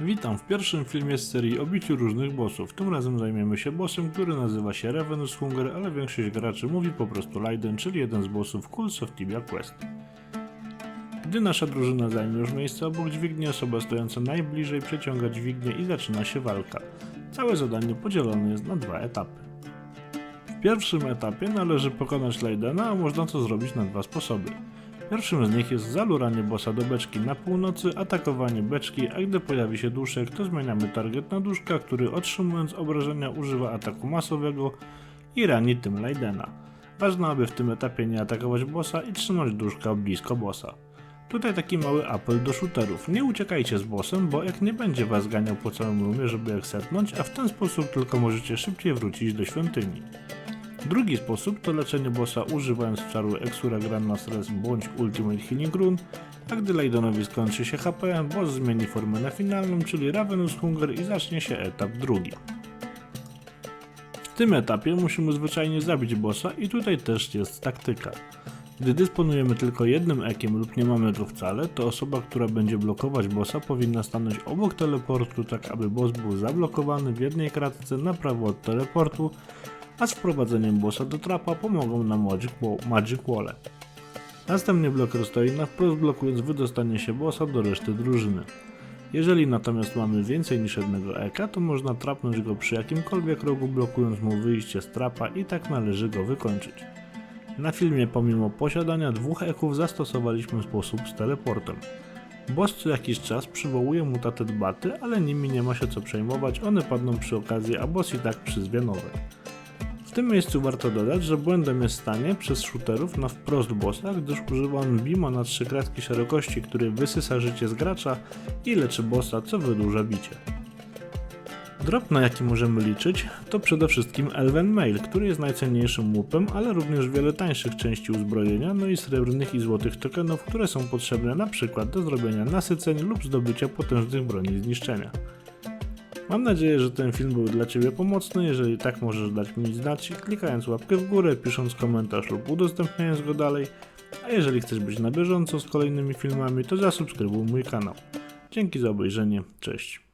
Witam w pierwszym filmie z serii o biciu różnych bossów. Tym razem zajmiemy się bossem, który nazywa się Ravenous Hunger, ale większość graczy mówi po prostu Leiden, czyli jeden z bossów Cools of Tibia Quest. Gdy nasza drużyna zajmie już miejsce obok dźwigni, osoba stojąca najbliżej przeciąga dźwignię i zaczyna się walka. Całe zadanie podzielone jest na dwa etapy. W pierwszym etapie należy pokonać Leidena, a można to zrobić na dwa sposoby. Pierwszym z nich jest zaluranie bossa do beczki na północy, atakowanie beczki, a gdy pojawi się duszek, to zmieniamy target na duszka, który otrzymując obrażenia używa ataku masowego i rani tym Leidena. Ważne, aby w tym etapie nie atakować bossa i trzymać duszka blisko bossa. Tutaj taki mały apel do shooterów. Nie uciekajcie z bossem, bo jak nie będzie was ganiał po całym rumie, żeby jak setnąć, a w ten sposób tylko możecie szybciej wrócić do świątyni. Drugi sposób to leczenie bossa używając czaru Exura Grandmas Res bądź Ultimate Healing Rune, a gdy Leidonowi skończy się HP, boss zmieni formę na finalną, czyli Ravenous Hunger i zacznie się etap drugi. W tym etapie musimy zwyczajnie zabić bossa i tutaj też jest taktyka. Gdy dysponujemy tylko jednym ekiem lub nie mamy go wcale, to osoba, która będzie blokować bossa powinna stanąć obok teleportu, tak aby boss był zablokowany w jednej kratce na prawo od teleportu, a z wprowadzeniem bossa do trapa pomogą nam Magic, Magic Wall. Następnie bloker stoi na wprost blokując wydostanie się bossa do reszty drużyny. Jeżeli natomiast mamy więcej niż jednego eka, to można trapnąć go przy jakimkolwiek rogu blokując mu wyjście z trapa i tak należy go wykończyć. Na filmie pomimo posiadania dwóch eków zastosowaliśmy sposób z teleportem. Boss co jakiś czas przywołuje mutated baty, ale nimi nie ma się co przejmować, one padną przy okazji, a boss i tak nowe. W tym miejscu warto dodać, że błędem jest stanie przez shooterów na wprost bossa, gdyż używa on bima na trzy kratki szerokości, który wysysa życie z gracza i leczy bossa, co wydłuża bicie. Drop na jaki możemy liczyć to przede wszystkim Elven Mail, który jest najcenniejszym łupem, ale również wiele tańszych części uzbrojenia, no i srebrnych i złotych tokenów, które są potrzebne przykład do zrobienia nasyceń lub zdobycia potężnych broni zniszczenia. Mam nadzieję, że ten film był dla Ciebie pomocny. Jeżeli tak, możesz dać mi znać, klikając łapkę w górę, pisząc komentarz lub udostępniając go dalej. A jeżeli chcesz być na bieżąco z kolejnymi filmami, to zasubskrybuj mój kanał. Dzięki za obejrzenie. Cześć.